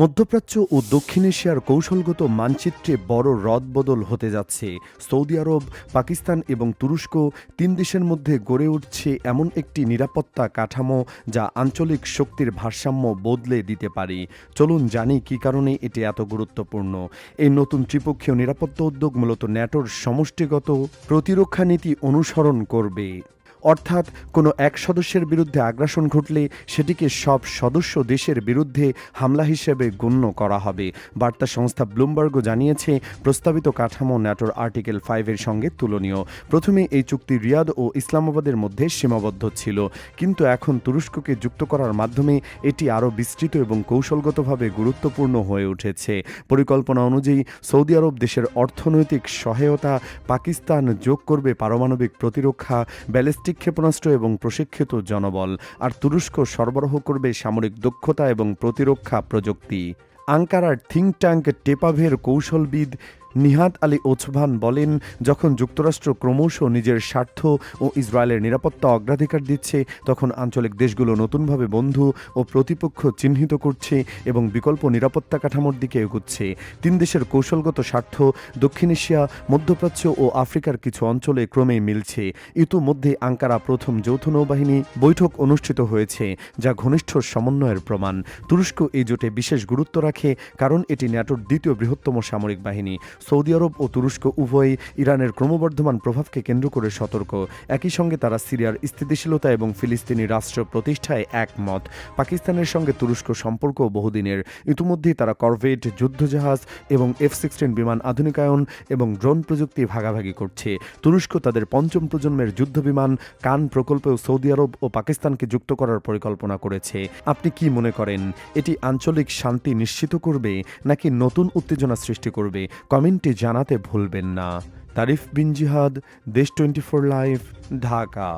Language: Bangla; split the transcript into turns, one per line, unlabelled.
মধ্যপ্রাচ্য ও দক্ষিণ এশিয়ার কৌশলগত মানচিত্রে বড় রদবদল হতে যাচ্ছে। সৌদি আরব, পাকিস্তান এবং তুরস্ক তিন দেশের মধ্যে গড়ে উঠছে এমন একটি নিরাপত্তা কাঠামো যা আঞ্চলিক শক্তির ভারসাম্য বদলে দিতে পারে। চলুন জানি কী কারণে এটি এত গুরুত্বপূর্ণ। এই নতুন ত্রিপক্ষীয় নিরাপত্তা উদ্যোগ মূলত ন্যাটোর সমষ্টিগত প্রতিরক্ষা নীতি অনুসরণ করবে। অর্থাৎ কোনো এক সদস্যের বিরুদ্ধে আগ্রাসন ঘটলে সেটিকে সব সদস্য দেশের বিরুদ্ধে হামলা হিসেবে গণ্য করা হবে। বার্তা সংস্থা ব্লুমবার্গও জানিয়েছে, প্রস্তাবিত কাঠামো ন্যাটোর আর্টিকেল ফাইভের সঙ্গে তুলনীয়। প্রথমে এই চুক্তি রিয়াদ ও ইসলামাবাদের মধ্যে সীমাবদ্ধ ছিল, কিন্তু এখন তুরস্ককে যুক্ত করার মাধ্যমে এটি আরও বিস্তৃত এবং কৌশলগতভাবে গুরুত্বপূর্ণ হয়ে উঠেছে। পরিকল্পনা অনুযায়ী সৌদি আরব দেশের অর্থনৈতিক সহায়তা পাকিস্তান যোগ করবে পারমাণবিক প্রতিরক্ষা, ব্যালিস্টিক ক্ষেপণাস্ত্র এবং প্রশিক্ষিত জনবল, আর তুরস্ক সরবরাহ করবে সামরিক দক্ষতা এবং প্রতিরক্ষা প্রযুক্তি। আঙ্কারার থিঙ্ক ট্যাঙ্ক টেপাভের কৌশলবিদ নিহাত আলী ওছভান বলেন, যখন যুক্তরাষ্ট্র ক্রমশ নিজের স্বার্থ ও ইসরায়েলের নিরাপত্তা অগ্রাধিকার দিচ্ছে, তখন আঞ্চলিক দেশগুলো নতুনভাবে বন্ধু ও প্রতিপক্ষ চিহ্নিত করছে এবং বিকল্প নিরাপত্তা কাঠামোর দিকে এগুচ্ছে। তিন দেশের কৌশলগত স্বার্থ, দক্ষিণ এশিয়া, মধ্যপ্রাচ্য ও আফ্রিকার কিছু অঞ্চলে ক্রমেই মিলছে। ইতোমধ্যে আঙ্কারা প্রথম যৌথ নৌবাহিনী বৈঠক অনুষ্ঠিত হয়েছে, যা ঘনিষ্ঠ সমন্বয়ের প্রমাণ। তুরস্ক এই জোটে বিশেষ গুরুত্ব রাখে, কারণ এটি ন্যাটোর দ্বিতীয় বৃহত্তম সামরিক বাহিনী। সৌদি আরব ও তুরস্ক উভয়ই ইরানের ক্রমবর্ধমান প্রভাবকে কেন্দ্র করে সতর্ক। একই সঙ্গে তারা সিরিয়ার স্থিতিশীলতা এবং ফিলিস্তিনি রাষ্ট্র প্রতিষ্ঠায় একমত। পাকিস্তানের সঙ্গে তুরস্ক সম্পর্ক বহুদিনের। ইতিমধ্যেই তারা করভেট, যুদ্ধজাহাজ এবং এফ সিক্সটিন বিমান আধুনিকায়ন এবং ড্রোন প্রযুক্তি ভাগাভাগি করছে। তুরস্ক তাদের পঞ্চম প্রজন্মের যুদ্ধবিমান কান প্রকল্পেও সৌদি আরব ও পাকিস্তানকে যুক্ত করার পরিকল্পনা করেছে। আপনি কি মনে করেন, এটি আঞ্চলিক শান্তি নিশ্চিত করবে নাকি নতুন উত্তেজনা সৃষ্টি করবে? কমেন্টে জানাতে ভুলবেন না। তারিফ বিন জিহাদ দেশ টোয়েন্টি ফোর লাইভ ঢাকা।